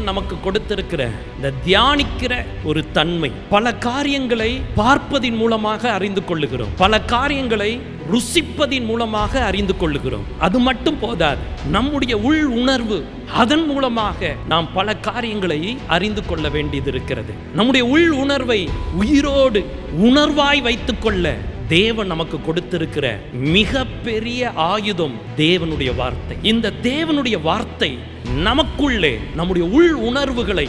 தேவன் நமக்கு கொடுத்திருக்கிற இந்த தியானிக்கிற ஒரு தன்மை. பல காரியங்களை பார்ப்பதின் மூலமாக அறிந்து கொள்ளுகிறோம். பல காரியங்களை ருசிப்பதின் மூலமாக அறிந்து கொள்ளுகிறோம். அது மட்டும் போதாது நம்முடைய உள் உணர்வு அதன் மூலமாக நாம் பல காரியங்களை அறிந்து கொள்ள வேண்டியது இருக்கிறது நம்முடைய உள் உணர்வை உயிரோடு உணர்வாய் வைத்துக்கொள்ள தேவன் நமக்கு கொடுத்திருக்கிற மிக பெரிய ஆயுதம் தேவனுடைய வார்த்தை. இந்த தேவனுடைய வார்த்தை நமக்குள்ளே நம்முடைய உள் உணர்வுகளை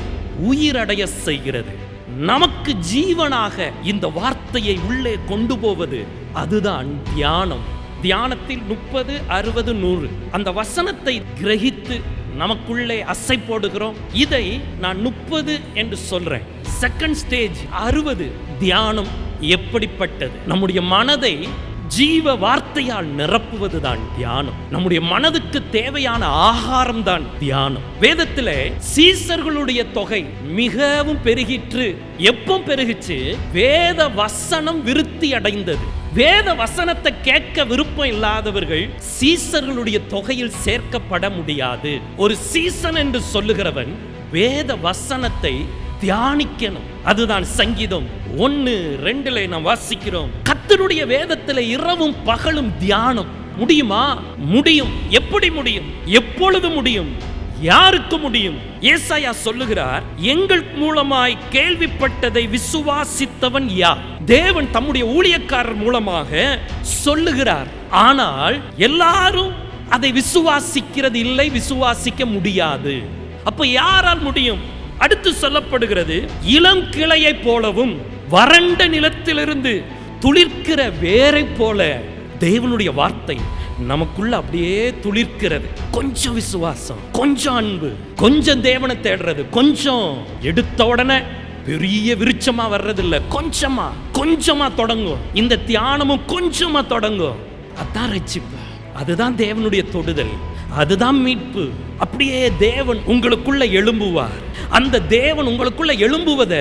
உயிரடைய செய்கிறது. நமக்கு ஜீவனாக இந்த வார்த்தையை உள்ளே கொண்டு போவது அதுதான் தியானம். தியானத்தில் முப்பது அறுபது நூறு. அந்த வசனத்தை கிரகித்து நமக்குள்ளே அசை போடுகிறோம். இதை நான் முப்பது என்று சொல்றேன். செகண்ட் ஸ்டேஜ் அறுபது தியானம் எப்படிப்பட்டது? நம்முடைய மனதை ஜீவ வார்த்தையால் நிரப்புவதுதான் தியானம். நம்முடைய மனதுக்கு தேவையான ஆகாரம் தான் தியானம். வேதத்துல சீசர்களுடைய தொகை மிகவும் பெருகிற்று. எப்போ பெருகிச்சு வேத வசனம் விருத்தி அடைந்தது. வேத வசனத்தை கேட்க விருப்பம் இல்லாதவர்கள் சீசர்களுடைய தொகையில் சேர்க்கப்பட முடியாது. ஒரு சீசன் என்று சொல்லுகிறவன் வேத வசனத்தை தியானிக்கணும். அதுதான் சங்கீதம். ஒன்னு ரெண்டுல நாம் வாசிக்கிறோம். கத்தருடைய வேதத்துல இரவும் பகலும் தியானம். முடியுமா? முடியும். எப்படி முடியும்? எப்பொழுது முடியும்? யாருக்கு முடியும்? ஏசாயா சொல்லுகிறார் எங்கள் மூலமாய் கேள்விப்பட்டதை விசுவாசித்தவன் யார்? தேவன் தம்முடைய ஊழியக்காரர் மூலமாக சொல்லுகிறார் ஆனால் எல்லாரும் அதை விசுவாசிக்கிறது இல்லை விசுவாசிக்க முடியாது. அப்ப யாரால் முடியும்? அடுத்து சொல்லப்படுகிறது இளம் கிளையை போலவும் வறண்ட நிலத்திலிருந்து துளிர்க்கிற வேரை போல தேவனுடைய வார்த்தை நமக்குள்ள அப்படியே துளிர்க்கிறது. கொஞ்சம் விசுவாசம் கொஞ்சம் அன்பு கொஞ்சம் தேவனை தேடுறது கொஞ்சம் எடுத்த உடனே பெரிய விருச்சமா வர்றதில்ல. கொஞ்சமா கொஞ்சமா தொடங்கும். இந்த தியானமும் கொஞ்சமா தொடங்கும். அதான் ரச்சிப்பு அதுதான் தேவனுடைய தொடுதல். அதுதான் மீட்பு. அப்படியே தேவன் உங்களுக்குள்ள எழும்புவார். அந்த தேவன் உங்களுக்குள்ள எழும்புவத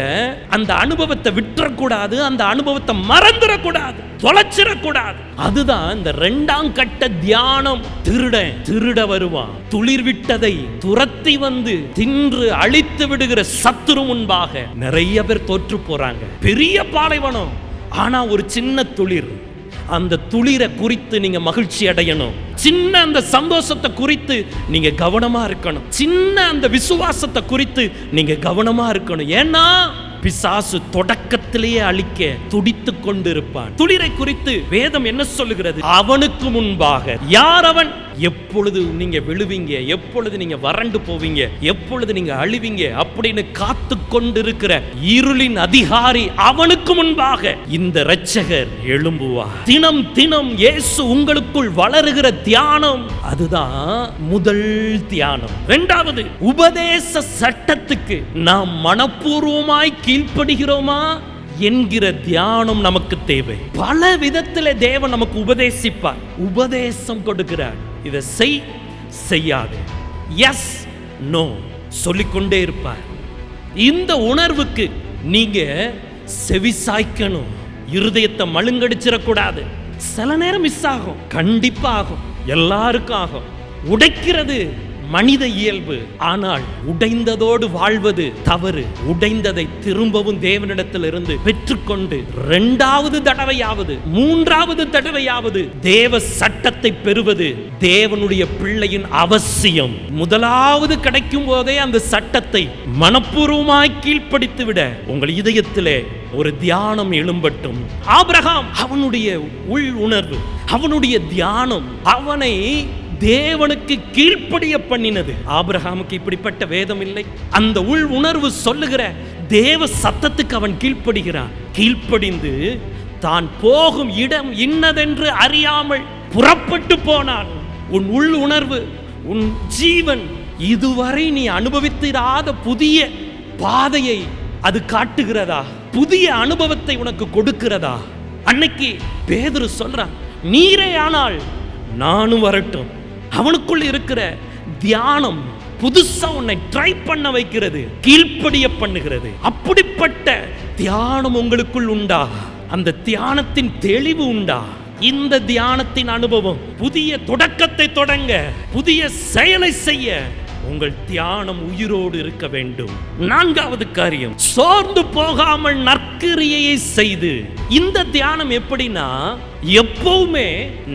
அந்த அனுபவத்தை விட்டுறக்கூடாது அந்த அனுபவத்தை மறந்துடக்கூடாது தொலைச்சிடக்கூடாது அதுதான் இந்த ரெண்டாம் கட்ட தியானம். திருட திருட வருவான். துளிர் விட்டதை துரத்தி வந்து தின்று அழித்து விடுகிற சத்துரு முன்பாக நிறைய பேர் தோற்று போறாங்க. பெரிய பாலைவனம் ஆனா ஒரு சின்ன துளிர். அந்த துளிரை குறித்து நீங்க மகிழ்ச்சி அடையணும். சின்ன அந்த சந்தோஷத்தை குறித்து நீங்க கவனமா இருக்கணும். சின்ன அந்த விசுவாசத்தை குறித்து நீங்க கவனமா இருக்கணும். ஏன்னா பிசாசு தொடக்கத்திலேயே அழிக்க துடித்து கொண்டிருப்பான். துளிரை குறித்து வேதம் என்ன சொல்லுகிறது? அவனுக்கு முன்பாக. யார் அவன்? எப்பொழுது நீங்க விழுவீங்க? எப்பொழுது நீங்க வறண்டு போவீங்க? எப்பொழுது நீங்க அழிவீங்க? அப்படின்னு காத்து கொண்டிருக்கிற இருளின் அதிகாரி அவனுக்கு முன்பாக இந்த இரட்சகர் எழும்புவார். தினம் தினம் இயேசு உங்களுக்குள் வளருகிற தியானம் அதுதான் முதல் தியானம். இரண்டாவது உபதேச சட்டத்துக்கு நாம் மனப்பூர்வமாய் கீழ்ப்படுகிறோமா என்கிற தியானம் நமக்கு தேவை. பல விதத்தில் தேவன் நமக்கு உபதேசிப்பார். உபதேசம் கொடுக்கிறார். இதை செய் செய்யாது. எஸ் நோ சொல்லிக்கொண்டே இருப்பார். இந்த உணர்வுக்கு நீங்க செவி சாய்க்கணும் இருதயத்தை மழுங்கடிச்சிடக்கூடாது. சில நேரம் மிஸ் ஆகும். கண்டிப்பாக ஆகும் எல்லாருக்கும் ஆகும். உடைக்கிறது மனித இயல்பு. ஆனால் உடைந்ததோடு வாழ்வது தவறு. உடைந்ததை திரும்பவும் தேவனிடத்திலிருந்து பெற்றுக்கொண்டு இரண்டாவது தடவையாவது மூன்றாவது தடவையாவது தேவ சட்டத்தை பெறுவது தேவனுடைய பிள்ளையின் அவசியம். முதலாவது கிடைக்கும் போதே அந்த சட்டத்தை மனப்பூர்வமாய் கீழ்ப்படுத்தி விட உங்கள் இதயத்திலே ஒரு தியானம் எழும்பட்டும். ஆபிரகாம் அவனுடைய உள் உணர்வு அவனுடைய தியானம் அவனை தேவனுக்கு கீழ்ப்படிய பண்ணினது. ஆபிரகாமுக்கு இப்படிப்பட்ட வேதம் இல்லை. அந்த உள் உணர்வு சொல்லுகிற தேவ சத்தத்துக்கு அவன் கீழ்ப்படுகிறான். கீழ்ப்படிந்து தான் போகும் இடம் இன்னதென்று அறியாமல் புறப்பட்டு போனான். உன் உள் உணர்வு உன் ஜீவன் இதுவரை நீ அனுபவித்திராத புதிய பாதையை அது காட்டுகிறதா? புதிய அனுபவத்தை உனக்கு கொடுக்கிறதா? அன்னைக்கு பேதுரு சொல்றான் நீரே ஆனால் நானும் வரட்டும். அவனுக்குள் இருக்கிற தியானம் புதுசா உன்னை ட்ரை பண்ண வைக்கிறது கீழ்ப்படிய பண்ணுகிறது. அப்படிப்பட்ட தியானம் உங்களுக்குள் உண்டா? அந்த தியானத்தின் தெளிவு உண்டா? இந்த தியானத்தின் அனுபவம் புதிய தொடக்கத்தை தொடங்க புதிய செயலை செய்ய உங்கள் தியானம் உயிரோடு இருக்க வேண்டும். நான்காவது காரியம் சோர்ந்து போகாமல் நற்கிரியையை செய்து. இந்த தியானம் எப்படின்னா எப்பவுமே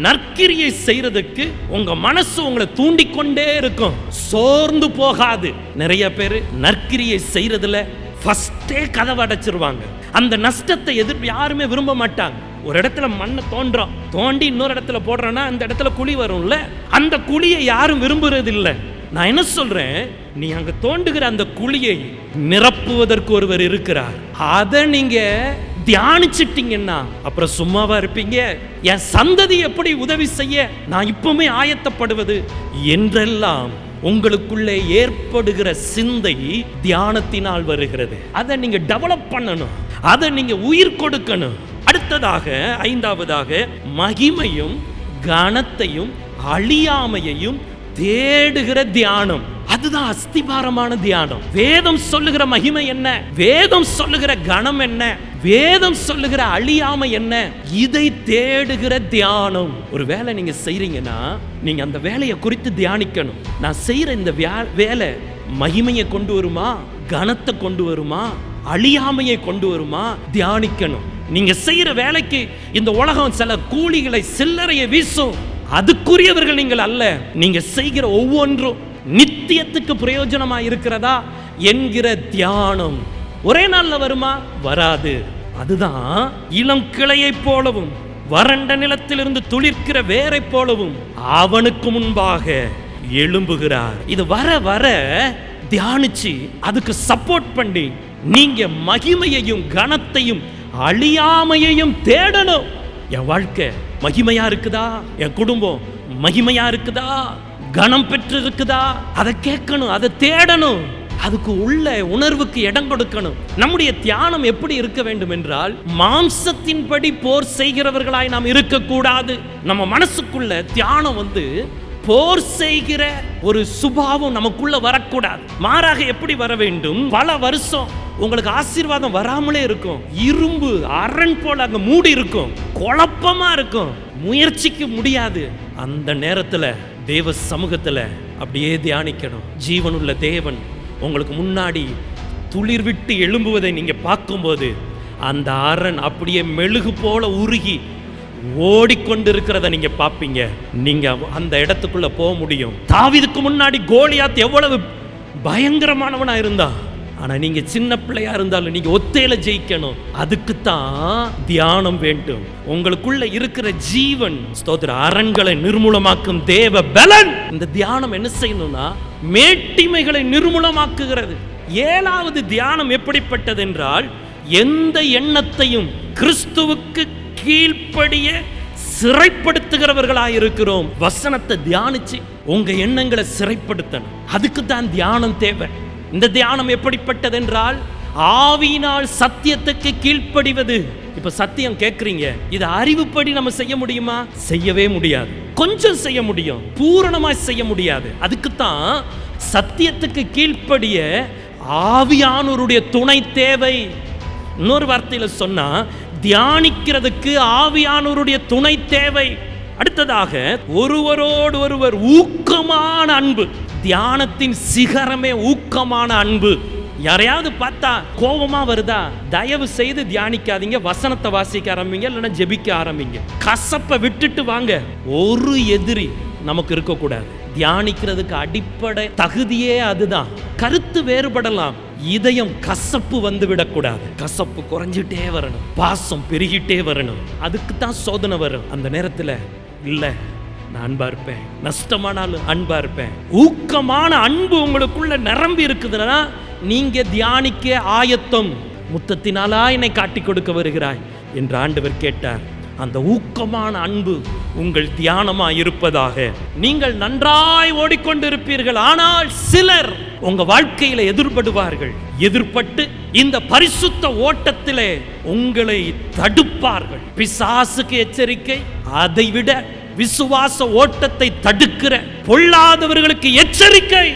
நற்கிரியை செய்யறதுக்கு உங்க மனசு உங்களை தூண்டிக்கொண்டே இருக்கும். சோர்ந்து போகாது. நிறைய பேர் நற்கிரியை செய்யறதுல ஃபஸ்ட்டே கதவை அடைச்சிருவாங்க. அந்த நஷ்டத்தை எதிர் யாருமே விரும்ப மாட்டாங்க. ஒரு இடத்துல மண்ணை தோன்றோம் தோண்டி இன்னொரு இடத்துல போடுறோன்னா அந்த இடத்துல குழி வரும்ல? அந்த குழியை யாரும் விரும்புறது இல்லை நான் என்ன சொல்றேன்? நீ அங்க தோண்டுகிற அந்த குழியை நிரப்புவதற்கு ஒருவர் இருக்கிறார். அதை நீங்க தியானிச்சிட்டீங்கன்னா அப்புறம் சும்மாவா இருப்பீங்க? என் சந்ததி எப்படி உதவி செய்ய நான் இப்பவுமே ஆயத்தப்படுவது? என்றெல்லாம் உங்களுக்குள்ளே ஏற்படுகிற சிந்தை தியானத்தினால் வருகிறது. அதை நீங்க டெவலப் பண்ணணும். அதை நீங்க உயிர் கொடுக்கணும். அடுத்ததாக ஐந்தாவதாக மகிமையும் கனத்தையும் அழியாமையையும் தேடுகிற தியானம். அதுதான் அஸ்திபாரமான தியானம். வேதம் சொல்லுகிற மகிமை என்ன? வேதம் சொல்லுகிற கணம் என்ன? வேதம் சொல்லுகிற அழியாமை என்ன? இதை தேடுகிற தியானம். ஒரு வேலை நீங்க செய்றீங்கன்னா நீங்க அந்த வேலையை குறித்து தியானிக்கணும். நான் செய்யற இந்த வேலை மகிமையை கொண்டு வருமா? கனத்தை கொண்டு வருமா? அழியாமையை கொண்டு வருமா? தியானிக்கணும். நீங்க செய்யற வேலைக்கு இந்த உலகம் சில கூலிகளை சில்லறையை வீசும். அதுக்குரியவர்கள் நீங்கள் அல்ல. நீங்க செய்கிற ஒவ்வொன்றும் நித்தியத்துக்கு பிரயோஜனமா இருக்கிறதா என்கிற தியானம். ஒரே நாள்ல வருமா? வராது. அதுதான் இளம் கிளையைப் போலவும் வறண்ட நிலத்திலிருந்து துளிர்க்கிற வேரை போலவும் அவனுக்கு முன்பாக எழும்புகிறார். இது வர வர தியானிச்சு அதுக்கு சப்போர்ட் பண்ணி நீங்க மகிமையையும் கனத்தையும் அழியாமையையும் தேடணும். என் வாழ்க்கை மகிமையா இருக்குதா? என் குடும்பம் மகிமையா இருக்குதா? கனம் பெற்று இருக்குதா அதை கேட்கணும் அதை தேடணும். அதுக்கு உள்ள உணர்வுக்கு இடம் கொடுக்கணும். நம்முடைய தியானம் எப்படி இருக்க வேண்டும் என்றால் மாம்சத்தின்படி போர் செய்கிறவர்களாய் நாம் இருக்கக்கூடாது. நம்ம மனசுக்குள்ள தியானம் வந்து போர் செய்கிற ஒரு சுபாவம் நமக்குள்ள வரக்கூடாது. மாறாக எப்படி வர வேண்டும்? பல வருஷம் உங்களுக்கு ஆசீர்வாதம் வராமலே இருக்கும். இரும்பு அரண் போல அங்க மூடி இருக்கும். குழப்பமா இருக்கும். முயற்சிக்க முடியாது. அந்த நேரத்துல தேவ சமூகத்துல அப்படியே தியானிக்கணும். ஜீவனுள்ள தேவன் உங்களுக்கு முன்னாடி துளிர் விட்டு எழும்புவதை நீங்க பார்க்கும்போது அந்த அரண் அப்படியே மெழுகு போல உருகி ஓடிக்கொண்டிருக்கிறத நீங்க பாப்பீங்க நீங்க அந்த இடத்துக்குள்ள போக முடியும். தாவிதுக்கு முன்னாடி கோலியாத் எவ்வளவு பயங்கரமானவனா இருந்தான். ஆனால் நீங்கள் சின்ன பிள்ளையா இருந்தாலும் நீங்கள் ஒத்தையில் ஜெயிக்கணும். அதுக்கு தான் தியானம் வேண்டும். உங்களுக்குள்ள இருக்கிற ஜீவன் ஸ்தோத்திர அரண்களை நிர்மூலமாக்கும் தேவ பலன். இந்த தியானம் என்ன செய்யணும்னா மேட்டிமைகளை நிர்மூலமாக்குகிறது. ஏழாவது தியானம் எப்படிப்பட்டது என்றால் எந்த எண்ணத்தையும் கிறிஸ்துவுக்கு கீழ்ப்படிய சிறைப்படுத்துகிறவர்களாக இருக்கிறோம் வசனத்தை தியானிச்சு உங்க எண்ணங்களை சிறைப்படுத்தணும். அதுக்கு தான் தியானம் தேவை. இந்த தியானம் எப்படிப்பட்டது என்றால் ஆவியினால் சத்தியத்துக்கு கீழ்ப்படிவது. இப்ப சத்தியம் கேட்குறீங்க இது அறிவுப்படி நம்ம செய்ய முடியுமா? செய்யவே முடியாது. கொஞ்சம் செய்ய முடியும். பூரணமா செய்ய முடியாது. அதுக்குத்தான் சத்தியத்துக்கு கீழ்ப்படிய ஆவியானோருடைய துணை தேவை. இன்னொரு வார்த்தையில் சொன்னா தியானிக்கிறதுக்கு ஆவியானோருடைய துணை தேவை. அடுத்ததாக ஒருவரோடு ஒருவர் ஊக்கமான அன்பு. தியானத்தின் சிகரமே ஊக்கமான அன்பு. யாரையாவது பார்த்தா கோபமா வருதா? தயவு செய்து தியானிக்காதீங்க. வசனத்தை வாசிக்க ஆரம்பிங்க இல்லைன்னா ஜெபிக்க ஆரம்பிங்க. கசப்பை விட்டுட்டு வாங்க. ஒரு எதிரி நமக்கு இருக்கக்கூடாது. தியானிக்கிறதுக்கு அடிப்படை தகுதியே அதுதான். கருத்து வேறுபடலாம். இதயம் கசப்பு வந்து விடக்கூடாது. கசப்பு குறைஞ்சிட்டே வரணும். பாசம் பெருகிட்டே வரணும். அதுக்கு தான் சோதனை வரும். அந்த நேரத்தில் இல்லை நான் அன்பா இருப்பேன். நஷ்டமானாலும் அன்பா இருப்பேன். ஊக்கமான அன்பு உங்களுக்குள்ள நிரம்பி இருக்குதுன்னா நீங்க தியானிக்க ஆயத்தம் முத்தத்தினாலா என்னை காட்டி கொடுக்க வருகிறாய் என்று ஆண்டவர் கேட்டார். அந்த ஊக்கமான அன்பு உங்கள் தியானமா இருப்பதாக. நீங்கள் நன்றாய் ஓடிக்கொண்டிருப்பீர்கள் ஆனால் சிலர் உங்க வாழ்க்கையில எதிர்படுவார்கள். எதிர்பட்டு இந்த பரிசுத்த ஓட்டத்திலே உங்களை தடுப்பார்கள். பிசாசுக்கு எச்சரிக்கை அதைவிட விசுவாச ஓட்டத்தை தடுக்கிற பொல்லாதவர்களுக்கு எச்சரிக்கை.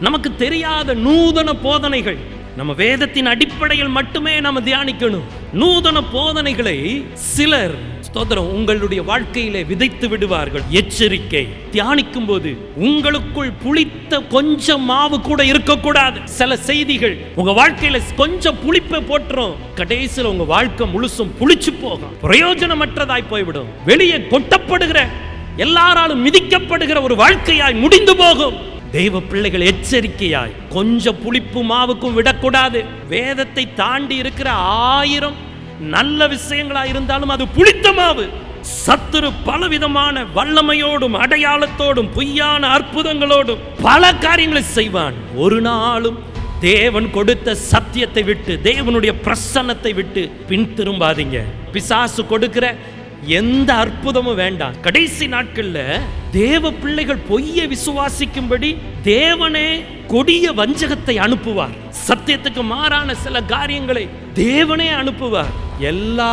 நமக்கு தெரியாத நூதன போதனைகள். நம்ம வேதத்தின் அடிப்படையில் மட்டுமே நம்ம தியானிக்கணும். நூதன போதனைகளை சிலர் ஸ்தோத்திரம் உங்களுடைய வாழ்க்கையிலே விதைத்து விடுவார்கள். எச்சரிக்கை. தியானிக்கும் போது உங்களுக்குள் புளித்த கொஞ்சம் மாவு கூட இருக்கக்கூடாது. சில செய்திகள் உங்க வாழ்க்கையில கொஞ்சம் புளிப்பை போட்டுரும். கடைசியில் உங்க வாழ்க்கை முழுசும் புளிச்சு போகும். பிரயோஜனமற்றதாய் போய்விடும். வெளியே கொட்டப்படுகிற எல்லாராலும் மிதிக்கப்படுகிற ஒரு வாழ்க்கையாய் முடிந்து போகும். தெய்வ பிள்ளைகள் எச்சரிக்கையாய் கொஞ்சம் புளிப்பு மாவுக்கும் விடக்கூடாது. வேதத்தை தாண்டி இருக்கிற ஆயிரம் நல்ல விஷயங்களா இருந்தாலும் அது புளித்த மாவு. சத்துரு பலவிதமான வல்லமையோடும் அடையாளத்தோடும் பொய்யான அற்புதங்களோடும் பல காரியங்களை செய்வான். ஒரு நாளும் தேவன் கொடுத்த சத்தியத்தை விட்டு தேவனுடைய பிரசன்னத்தை விட்டு பின் திரும்பாதீங்க. பிசாசு கொடுக்கிற எந்த அற்புதமும் வேண்டாம். கடைசி நாட்கள்ல தேவ பிள்ளைகள் பொய்யை விசுவாசிக்கும்படி தேவனே கொடிய வஞ்சகத்தை அனுப்புவார். சத்தியத்துக்கு மாறான சில காரியங்களை தேவனே அனுப்புவார். எல்லா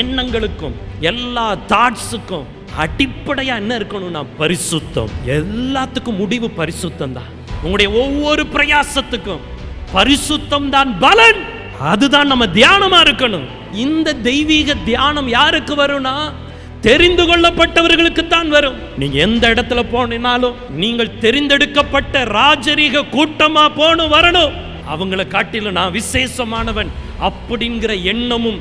எண்ணங்களுக்கும் எல்லா தாட்ஸுக்கும் அடிப்படையாக என்ன இருக்கணும்னா பரிசுத்தம். எல்லாத்துக்கும் முடிவு பரிசுத்தம் தான் உங்களுடைய ஒவ்வொரு பிரயாசத்துக்கும் பரிசுத்தம் தான் பலன். அதுதான் நம்ம தியானமா இருக்கணும். இந்த தெய்வீக தியானம் யாருக்கு வரும்னா தெரிந்து கொள்ளப்பட்டவர்களுக்கு தான் வரும். நீங்க எந்த இடத்துல போனாலும் நீங்கள் தெரிந்தெடுக்கப்பட்ட ராஜரீக கூட்டமா போகணும் வரணும். அவங்கள காட்டிலும் நான் விசேஷமானவன். அப்படிங்கிற எண்ணமும்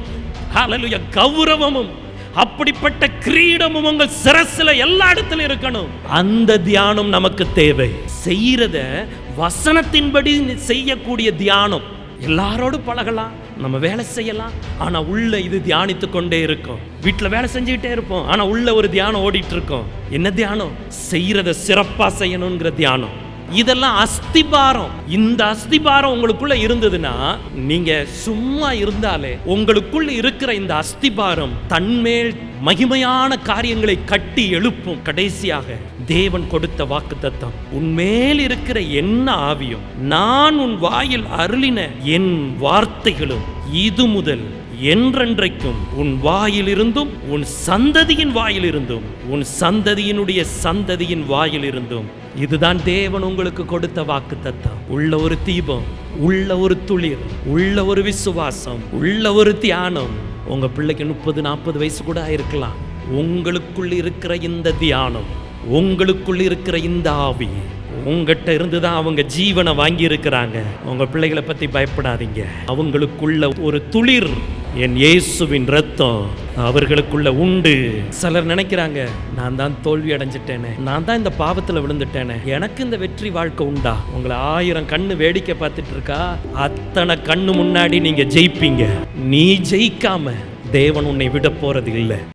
அலலுய கௌரவமும் அப்படிப்பட்ட கிரீடமும் உங்கள் சிரசுல எல்லா இடத்துல இருக்கணும். அந்த தியானம் நமக்கு தேவை. செய்யறத வசனத்தின்படி செய்யக்கூடிய தியானம். எல்லாரோடும் பழகலாம் நம்ம வேலை செய்யலாம். ஆனா உள்ள இது தியானித்து கொண்டே இருக்கும். வீட்டில் வேலை செஞ்சுக்கிட்டே இருப்போம். ஆனா உள்ள ஒரு தியானம் ஓடிட்டு இருக்கோம். என்ன தியானம்? செய்யறத சிறப்பா செய்யணுங்கிற தியானம். இதெல்லாம் அஸ்திபாரம். இந்த அஸ்திபாரம் உங்களுக்குள்ள இருந்ததுன்னா நீங்க சும்மா இருந்தாலே உங்களுக்குள்ள இருக்கிற இந்த அஸ்திபாரம் தன்மேல் மகிமையான காரியங்களை கட்டி எழுப்பும் கடைசியாக தேவன் கொடுத்த வாக்கு தத்தம் உன்மேல் இருக்கிற என்ன ஆவியும் நான் உன் வாயில் அருளின என் வார்த்தைகளும் இது முதல். என்றென்றைக்கும் உன் வாயிலிருந்தும் உன் சந்ததியின் வாயிலிருந்தும் உன் சந்ததியினுடைய சந்ததியின் வாயிலிருந்தும் இதுதான் தேவன் உங்களுக்கு கொடுத்த வாக்கு தத்தம் உள்ள ஒரு தீபம் உள்ள ஒரு துளிர் உள்ள ஒரு விசுவாசம் உள்ள ஒரு தியானம். உங்க பிள்ளைக்கு முப்பது நாற்பது வயசு கூட இருக்கலாம். உங்களுக்குள் இருக்கிற இந்த தியானம் உங்களுக்குள் இருக்கிற இந்த ஆவி உங்ககிட்ட இருந்து தான் அவங்க ஜீவனை வாங்கியிருக்கிறாங்க. உங்கள் உங்க பிள்ளைகளை பத்தி பயப்படாதீங்க. அவங்களுக்குள்ள ஒரு துளிர் என் இயேசுவின் ரத்தம் அவர்களுக்குள்ள உண்டு. சிலர் நினைக்கிறாங்க நான் தான் தோல்வி அடைஞ்சிட்டேனே. நான் தான் இந்த பாவத்துல விழுந்துட்டேனே. எனக்கு இந்த வெற்றி வாழ்க்கை உண்டா? உங்களை ஆயிரம் கண்ணு வேடிக்கை பார்த்துட்டு இருக்கா? அத்தனை கண்ணு முன்னாடி நீங்க ஜெயிப்பீங்க. நீ ஜெயிக்காம தேவன் உன்னை விட போறது இல்லை